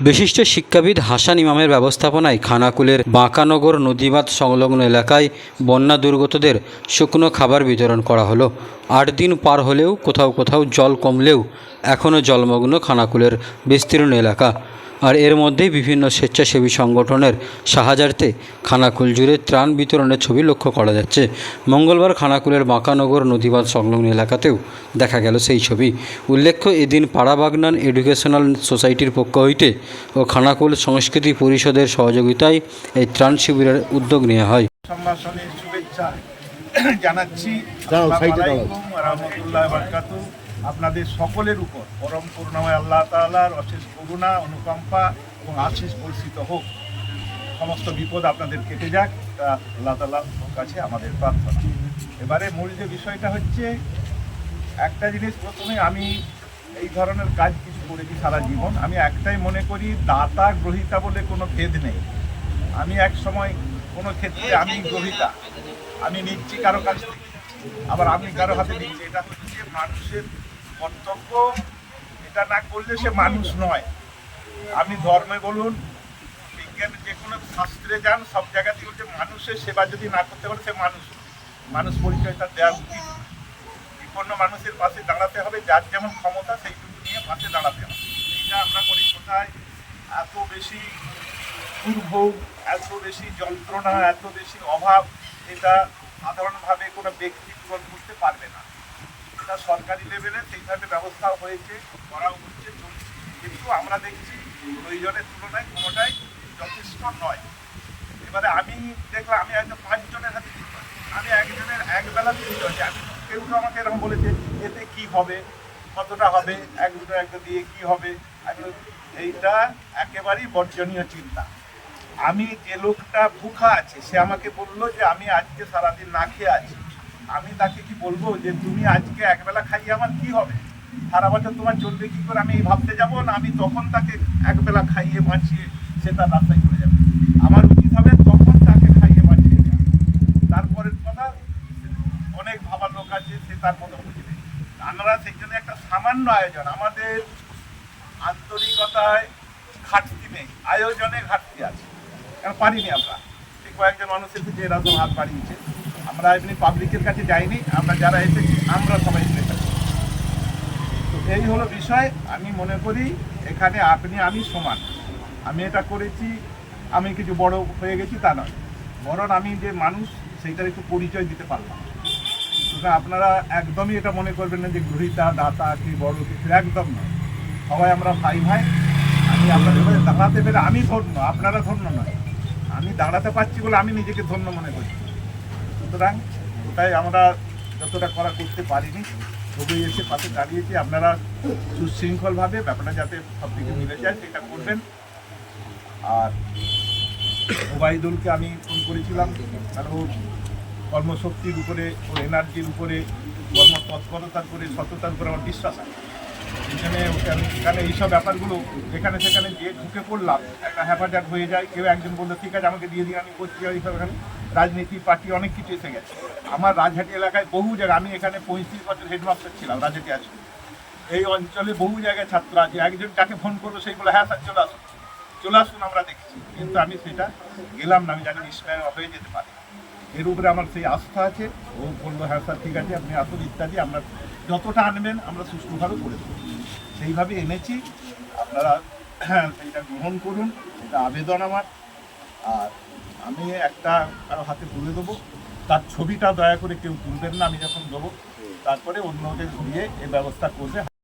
বিশিষ্ট শিক্ষাবিদ হাসান ইমামের ব্যবস্থাপনায় খানাকুলের বাঁকানগর নদীবাঁধ সংলগ্ন এলাকায় বন্যা দুর্গতদের শুকনো খাবার বিতরণ করা হলো। আট দিন পার হলেও কোথাও কোথাও জল কমলেও এখনও জলমগ্ন খানাকুলের বিস্তীর্ণ এলাকা। আর এর মধ্যেই বিভিন্ন স্বেচ্ছাসেবী সংগঠনের সাহায্যার্থে খানাকুল জুড়ে ত্রাণ বিতরণের ছবি লক্ষ্য করা যাচ্ছে। মঙ্গলবার খানাকুলের বাঁকানগর নদীবাঁধ সংলগ্ন এলাকাতেও দেখা গেল সেই ছবি। উল্লেখ্য এদিন পাড়াবাগনান এডুকেশনাল সোসাইটির পক্ষ হইতে ও খানাকুল সংস্কৃতি পরিষদের সহযোগিতায় এই ত্রাণ শিবিরের উদ্যোগ নেওয়া হয়। সম্ভাষণের শুভেচ্ছা জানাচ্ছি আপনাদের সকলের উপর পরম করুণাময় আল্লাহ তাআলার অশেষ করুণা, অনুকম্পা এবং আশিস বর্ষিত হোক। সমস্ত বিপদ আপনাদের কেটে যাক। তা আল্লাহ তাআলার কাছে আমাদের প্রার্থনা। এবারে মূল যে বিষয়টা হচ্ছে, একটা জিনিস প্রথমে আমি এই ধরনের কাজ কিছু করেছি সারা জীবন। আমি একটাই মনে করি, দাতা গ্রহিতা বলে কোনো ভেদ নেই। আমি এক সময় কোনো ক্ষেত্রে আমি গ্রহিতা, আমি নিচ্ছি কারও কাছ থেকে। আবার আমি কারও হাতে নিচ্ছি। এটা হচ্ছে মানুষের কর্তব্য এটা না করলে সে মানুষ নয়। আপনি ধর্মে বলুন বিজ্ঞানের যে কোনো শাস্ত্রে যান, সব জায়গাতেই হচ্ছে মানুষের সেবা যদি না করতে পারে, সে মানুষ মানুষ পরিচয় তার দেওয়া উচিত। বিপন্ন মানুষের পাশে দাঁড়াতে হবে, যার যেমন ক্ষমতা, সেইটুকু নিয়ে পাশে দাঁড়াতে হবে। এইটা আমরা করি কোথায়? এত বেশি দুর্ভোগ, এত বেশি যন্ত্রণা, এত বেশি অভাব, এটা সাধারণভাবে কোনো ব্যক্তি পূরণ করতে পারবে না। এটা সরকারি লেভেলে সেইভাবে ব্যবস্থা হয়েছে, করা হচ্ছে, চলছে। কিন্তু আমরা দেখছি প্রয়োজনের তুলনায় কোনোটাই যথেষ্ট নয়। এবারে আমি দেখলাম, আমি হয়তো পাঁচজনের হাতে আমি একজনের একবেলা পারি আমি, কেউ তো আমাকে এরকম বলেছে, এতে কি হবে? কতটা হবে? এক দুটো একটা দিয়ে কি হবে? এইটা একেবারেই বর্জনীয় চিন্তা। আমি যে লোকটা ভুখা আছে, সে আমাকে বলল যে আমি আজকে সারাদিন না খেয়ে আছি। আমি তাকে কি বলব যে তুমি আজকে একবেলা খাইয়ে আমার কি হবে? সারা বছর তোমার চলবে কি করে? আমি ভাবতে যাব না, আমি তখন তাকে একবেলা খাইয়ে বাঁচিয়ে সে তার রাস্তায় চলে যাবে। আমার উচিত হবে তখন তাকে খাইয়ে বাঁচিয়ে। তারপরের কথা, অনেক ভাবার লোক আছে, সে তার মতো বুঝবে আমরা সেই জন্য একটা সামান্য আয়োজন, আমাদের আন্তরিকতায় ঘাটতি নেই, আয়োজনে ঘাটতি আছে। কারণ পারিনি আমরা? কয়েকজন মানুষ এসেছে এরা তো হাত বাড়িয়েছে। আমরা এমনি পাবলিকের কাছে যাইনি, আমরা যারা এসেছি, আমরা সবাই এসেছি তো এই হলো বিষয়। আমি মনে করি এখানে আপনি, আমি সমান। আমি এটা করেছি, আমি কিছু বড় হয়ে গেছি, তা নয়। বরং আমি যে মানুষ, সেইটার একটু পরিচয় দিতে পারলাম। সুতরাং আপনারা একদমই এটা মনে করবেন না যে গ্রহিতা দাতা, কি বড় কিছু, একদম নয়। সবাই আমরা ভাই ভাই। আমি আপনাদের দাঁড়াতে পেরে আমি ধন্য, আপনারা ধন্য নয়। আমি দাঁড়াতে পারছি বলে আমি নিজেকে ধন্য মনে করি সুতরাং ওটাই আমরা যতটা করা করতে পারিনি তবুই এসে পাশে দাঁড়িয়েছি। আপনারা সুশৃঙ্খলভাবে ব্যাপারটা যাতে সব দিকে মিলে যায়, সেটা করবেন। আর ওবায়দুলকে আমি ফোন করেছিলাম, কারণ ওর কর্মশক্তির উপরে ওর এনার্জির উপরে, কর্মতৎপরতার উপরে, সততার উপরে আমার বিশ্বাস আছে। এখানে আমি এখানে এইসব ব্যাপারগুলো যেখানে সেখানে গিয়ে ঢুকে পড়লাম। একটা হ্যাপাজার হয়ে যায়, কেউ একজন বলল, ঠিক আছে, আমাকে দিয়ে দিন, আমি করছি এইসব এখানে। রাজনীতি পার্টি অনেক কিছু এসে গেছে। আমার রাজহাটি এলাকায় বহু জায়গায় আমি এখানে পঁয়ত্রিশ বছর হেডমাস্টার ছিলাম রাজহাটি আছে। এই অঞ্চলে বহু জায়গায় ছাত্র আছে একজন যাকে ফোন করব সেই বলে হ্যাঁ স্যার চলে আসুন। চলে আসুন আমরা দেখছি। কিন্তু আমি সেটা গেলাম না আমি জানি নিষ্প্রায় হয়ে যেতে পারি। এর উপরে আমার সেই আস্থা আছে। ও বলল হ্যাঁ স্যার ঠিক আছে আপনি আসুন ইত্যাদি। আমরা যতটা আনবেন আমরা সুষ্ঠুভাবে করে দেবো। সেইভাবে এনেছি। আপনারা হ্যাঁ, সেইটা গ্রহণ করুন এটা আবেদন আমার। আর আমি একটা কারও হাতে তুলে দেবো। তার ছবিটা দয়া করে কেউ তুলবেন না, আমি যখন দেবো। তারপরে অন্যদের দিয়ে এ ব্যবস্থা করবে।